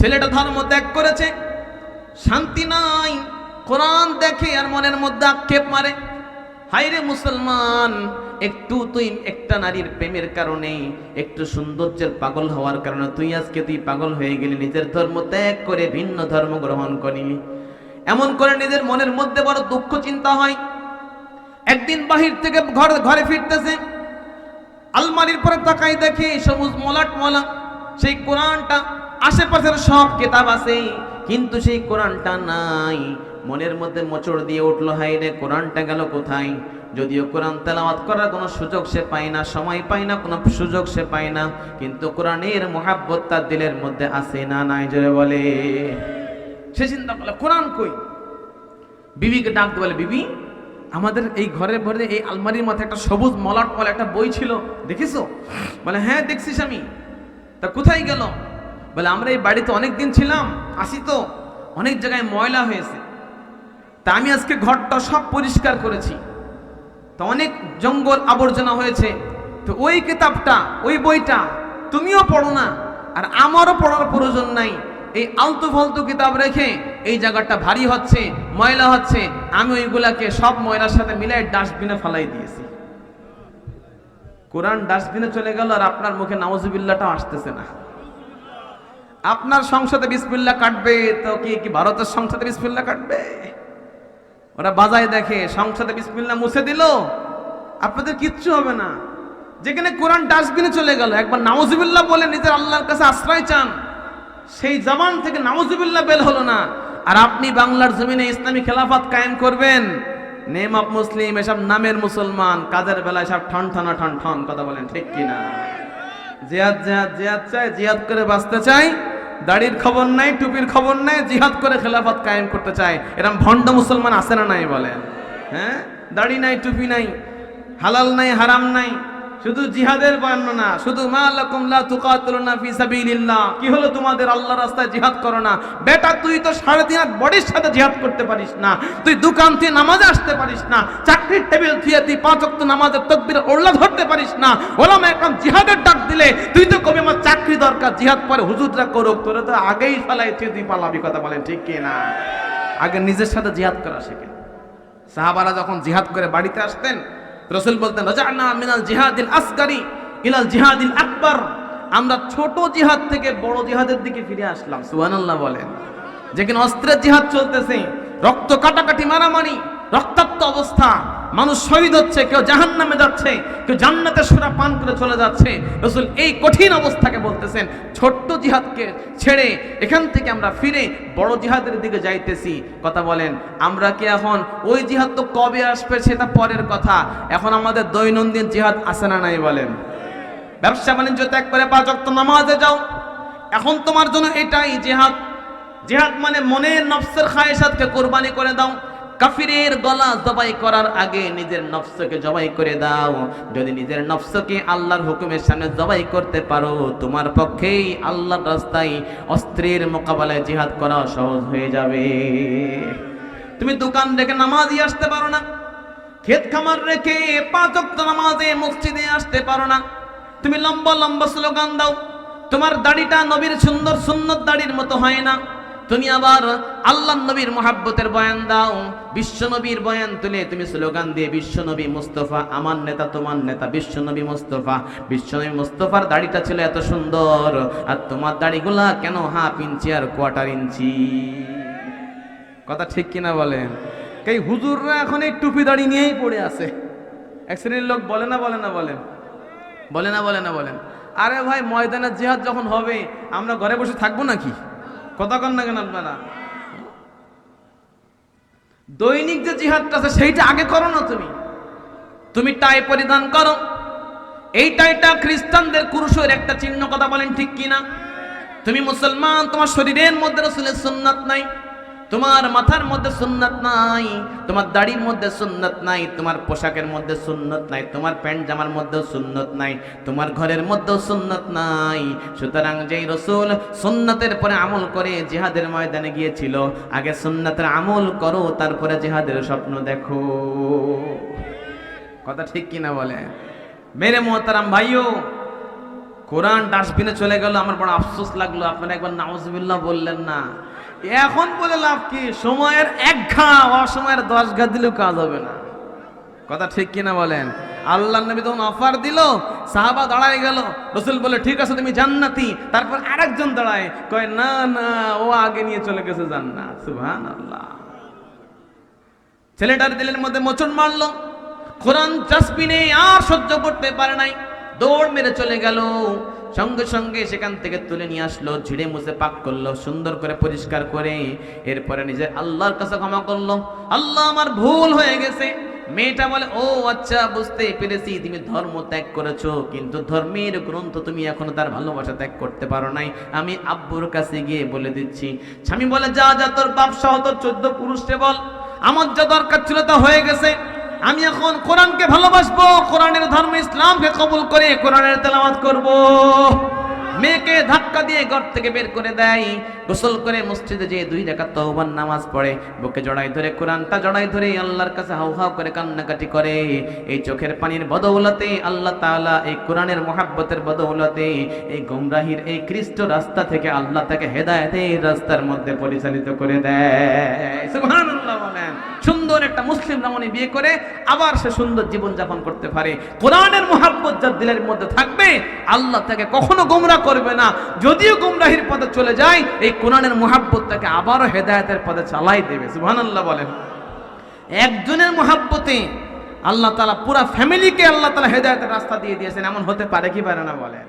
ছেলেটা ধর্ম ত্যাগ করেছে, শান্তি নাই, কোরআন দেখে আর মনের মধ্যে আক্ষেপ মারে। হাইরে মুসলমান, একটু তুই একটা নারীর প্রেমের কারণে একটু সৌন্দর্যের পাগল হওয়ার কারণে তুই আজকে তুই পাগল হয়ে গেলি, নিজের ধর্ম ত্যাগ করে ভিন্ন ধর্ম গ্রহণ করলি। এমন করে নিজের মনের মধ্যে বড় দুঃখ চিন্তা হয়। একদিন বাহির থেকে ঘর, ঘরে ফিরতেছে, আলমারির পরে তাকাই দেখে সবুজ মলাট মলা, সেই কোরআনটা আশেপাশের সব কিতাব আছে, কিন্তু সেই কোরআনটা নাই। মনের মধ্যে মোচড় দিয়ে উঠল হাই রে, কোরআনটা গেল কোথায়? যদিও কোরআন তেলাওয়াত করার কোনো সুযোগ সে পায় না, সময় পায় না, কোনো সুযোগ সে পায় না, কিন্তু কোরআনের মহাব্বত তার দিলের মধ্যে আসে না নাই, জোরে বলে। সে চিন্তা করল, কোরআন কই? বিবিকে ডাক দিয়ে বলে, বিবি, আমাদের এই ঘরে ঘরে এই আলমারির মাথায় একটা সবুজ মলাট বলে একটা বই ছিল, দেখেছ? বলে হ্যাঁ দেখছিস আমি। তা কোথায় গেল? বলে, আমরা এই বাড়িতে অনেক দিন ছিলাম, আসি তো। অনেক জায়গায় ময়লা হয়েছে। তা আমি আজকে ঘরটা সব পরিষ্কার করেছি। তো অনেক জঙ্গল আবর্জনা হয়েছে। তো ওই কিতাবটা, ওই বইটা তুমিও পড়ো না। আর আমারও পড়ার প্রয়োজন নাই। এই আলতু ফালতু কিতাব রেখে এই জায়গাটা ভারী হচ্ছে, ময়লা হচ্ছে। আমি ওইগুলাকে সব ময়লার সাথে মিলাই ডাস্টবিনে ফেলাই দিয়েছি। কোরআন ডাস্টবিনে চলে গেল আর আপনার মুখে নাওজুবিল্লাটাও আসতেছে না। আপনার সংসদে বিসমিল্লা কাটবে, তো কি কি ভারতের সংসদে বিসমিল্লা কাটবে? ওরা বাজায় দেখে, সংসদে বিসমিল্লা মুছে দিল, আপনাদের কিচ্ছু হবে না। যেখানে কোরআন ডাস্টবিনে চলে গেল, একবার নাওজুবিল্লাহ বলে নিজের আল্লাহর কাছে আশ্রয় চান, সেই জবান থেকে নাওজুবিল্লাহ বের হলো না। আর আপনি বাংলার জমিনে ইসলামী খেলাফত কায়েম করবেন, নেম অফ মুসলিম, এসব নামের মুসলমান, কাজের বেলায় সব ঠন ঠনা ঠন ঠন কথা বলেন, ঠিক কিনা? জিহাদ জিহাদ জিহাদ চাই জিহাদ করে বাঁচতে চাই দাড়ির খবর নাই, টুপির খবর নাই, জিহাদ করে খেলাফত কায়েম করতে চায়। এরকম ভণ্ড মুসলমান আসে না নাই বলে হ্যাঁ? দাড়ি নাই, টুপি নাই, হালাল নাই, হারাম নাই। শুধু জিহাদের বর্ণনা শুধু মা কি হলো তোমাদের আল্লাহ রাস্তায় জিহাদ করো না? বেটা, তুই তো সাড়ে হাত বডির সাথে জিহাদ করতে পারিস না। তুই দোকান থেকে নামাজে আসতে পারিস না। চাকরির টেবিল থুয়ে তুই পাঁচ ওয়াক্ত নামাজের তকবির ওল্লা ধরতে পারিস না। ওলামা এখন জিহাদের ডাক দিলে, তুই তো কবি আমার চাকরি দরকার, জিহাদ পরে হুজুররা করুক, তোরা তো আগেই ফেলাই তুই পালাবি, কথা বলেন ঠিক না? আগে নিজের সাথে জিহাদ করা শেখে। সাহাবারা যখন জিহাদ করে বাড়িতে আসতেন রসুল বলতেন, রাজানা মিনাল জিহাদিল আসগারি ইলাল জিহাদিল আকবর। আমরা ছোট জিহাদ থেকে বড় জিহাদের দিকে ফিরে আসলাম সুহানাল্লাহ বলেন। যেখানে অস্ত্রের জিহাদ চলতেছে, রক্ত কাটাকাটি, মারামারি, রক্তাক্ত অবস্থা। মানুষ শহীদ হচ্ছে, কেউ জাহান নামে যাচ্ছে, কেউ জান্নাতে সুরা পান করে চলে যাচ্ছে। রসুল এই কঠিন অবস্থাকে বলতেছেন, ছোট্ট জিহাদকে ছেড়ে এখান থেকে আমরা ফিরে বড় জিহাদের দিকে যাইতেছি। কথা বলেন, আমরা কি এখন ওই জিহাদ তো কবে আসবে সেটা পরের কথা। এখন আমাদের দৈনন্দিন জিহাদ আসে না নাই বলেন। ব্যবসা বাণিজ্য ত্যাগ করে পাঁচ অক্ত নামাজে যাও। এখন তোমার জন্য এটাই জিহাদ। জিহাদ মানে মনের নফসের খায়েসাতকে কোরবানি করে দাও। কাফিরের গলা জবাই করার আগে নিজের নফসকে জবাই করে দাও। যদি নিজের নফসকে আল্লাহর হুকুমের সামনে জবাই করতে পারো, তোমার পক্ষেই আল্লাহর রাস্তায় অস্ত্রের মোকাবেলায় জিহাদ করা সহজ হয়ে যাবে। তুমি দোকান রেখে নামাজই আসতে পারো না। ক্ষেত খামার রেখে পাঁচ নামাজে মসজিদে আসতে পারো না। তুমি লম্বা লম্বা স্লোগান দাও। তোমার দাড়িটা নবীর সুন্দর সুন্নত দাড়ির মতো হয় না। তুমি আবার আল্লাহ নবীর মহাব্বতের বয়ান দাও। বিশ্ব নবীর বয়ান তুলে তুমি স্লোগান দিয়ে, বিশ্ব নবী মুস্তফা, আমার নেতা, তোমার নেতা, বিশ্ব নবী মুস্তফা। বিশ্ব নবী মুস্তফার দাড়িটা ছিল এত সুন্দর, আর তোমার দাড়িগুলা কেন হাফ ইঞ্চি আর কোয়ার্টার ইঞ্চি? কথা ঠিক কিনা বলেন? এই হুজুররা এখন এই টুপি দাড়ি নিয়েই পড়ে আছে। এক শ্রেণির লোক বলে না বলে না, বলেন। বলে না বলে না, বলেন। আরে ভাই, ময়দানের জিহাদ যখন হবে, আমরা ঘরে বসে থাকব নাকি? কথা কন না কেন আপনারা? দৈনিক যে জিহাদটা আছে, সেইটা আগে করো না তুমি। তুমি টাই পরিধান করো। এই টাইটা খ্রিস্টানদের কুরুষের একটা চিহ্ন, কথা বলেন ঠিক কিনা? তুমি মুসলমান, তোমার শরীরের মধ্যে রসুলের সুন্নাত নাই। তোমার মাথার মধ্যে সুন্নাত নাই, তোমার দাড়ির মধ্যে সুন্নত নাই, তোমার পোশাকের মধ্যে সুন্নত নাই, তোমার প্যান্ট জামার মধ্যেও সুন্নত নাই, তোমার ঘরের মধ্যেও সুন্নত নাই। সুতরাং যেই রসুল সুন্নতের পরে আমল করে জিহাদের ময়দানে গিয়েছিল, আগে সুন্নতের আমল করো, তারপরে জিহাদের স্বপ্ন দেখো। কথা ঠিক কিনা বলে? মেরে মোহতারাম ভাইও, কোরআন ডাস্টবিনে চলে গেল, আমার বড় আফসোস লাগল, আপনারা একবার নাউজুবিল্লাহ বললেন না। এখন বলে লাভ কি? সময়ের এক ঘা অসময়ের দশ ঘা দিলেও কাজ হবে না। কথা ঠিক কিনা বলেন? আল্লাহ নবী তখন অফার দিল, সাহাবা দাঁড়ায় গেল, রসুল বলে ঠিক আছে, তুমি জান্নাতি। তারপর আরেকজন দাঁড়ায়, কয়, না না, ও আগে নিয়ে চলে গেছে জান্নাত। সুবহান আল্লাহ ছেলেটার দিলের মধ্যে মোচন মারলো। কোরআন ডাস্টবিনে আর সহ্য করতে পারে নাই। দৌড় মেরে চলে গেল। সঙ্গে সঙ্গে সেখান থেকে তুলে নিয়ে আসলো, ঝিড়ে মুছে পাক করল, সুন্দর করে পরিষ্কার করে এরপরে নিজে আল্লাহর কাছে ক্ষমা করল। আল্লাহ আমার ভুল হয়ে গেছে। মেয়েটা বলে, ও আচ্ছা বুঝতে পেরেছি, তুমি ধর্ম ত্যাগ করেছ, কিন্তু ধর্মের গ্রন্থ তুমি এখনও তার ভালোবাসা ত্যাগ করতে পারো নাই। আমি আব্বুর কাছে গিয়ে বলে দিচ্ছি, স্বামী বলে, যা যা, তোর বাপ সহ তোর চোদ্দ পুরুষকে বল। আমার যা দরকার ছিল তা হয়ে গেছে। আমি এখন কোরআনকে ভালোবাসবো, কোরআনের ধর্ম ইসলামকে কবুল করে কোরআনের তেলাওয়াত করব। মেয়েকে ধাক্কা দিয়ে ঘর থেকে বের করে দেয়, গোসল করে মসজিদে যেয়ে দুই রাকাত তহবান নামাজ পড়ে, বুকে জড়াই ধরে কোরআনটা জড়াই ধরে আল্লাহর কাছে হাউ হাউ করে কান্নাকাটি করে। এই চোখের পানির বদৌলতে আল্লাহ তাআলা এই কোরআনের মহাব্বতের বদৌলতে এই গোমরাহির এই খ্রিস্ট রাস্তা থেকে আল্লাহ তাকে হেদায়েতের রাস্তার মধ্যে পরিচালিত করে দেয়। সুন্দর একটা মুসলিম রমণী বিয়ে করে আবার সে সুন্দর জীবন যাপন করতে পারে। কোরআনের মহাব্বত যার দিলের মধ্যে থাকবে, আল্লাহ তাকে কখনো গোমরা করবে না। যদিও গোমরাহির পথে চলে যায়, এই কোরআনের মহাব্বত তাকে আবারও হেদায়তের পথে চালাই দেবে। সুবহানাল্লাহ বলেন। একজনের মহাব্বতে আল্লাহ তালা পুরা ফ্যামিলিকে আল্লাহ তালা হেদায়তের রাস্তা দিয়ে দিয়েছেন, এমন হতে পারে কি পারে না বলেন।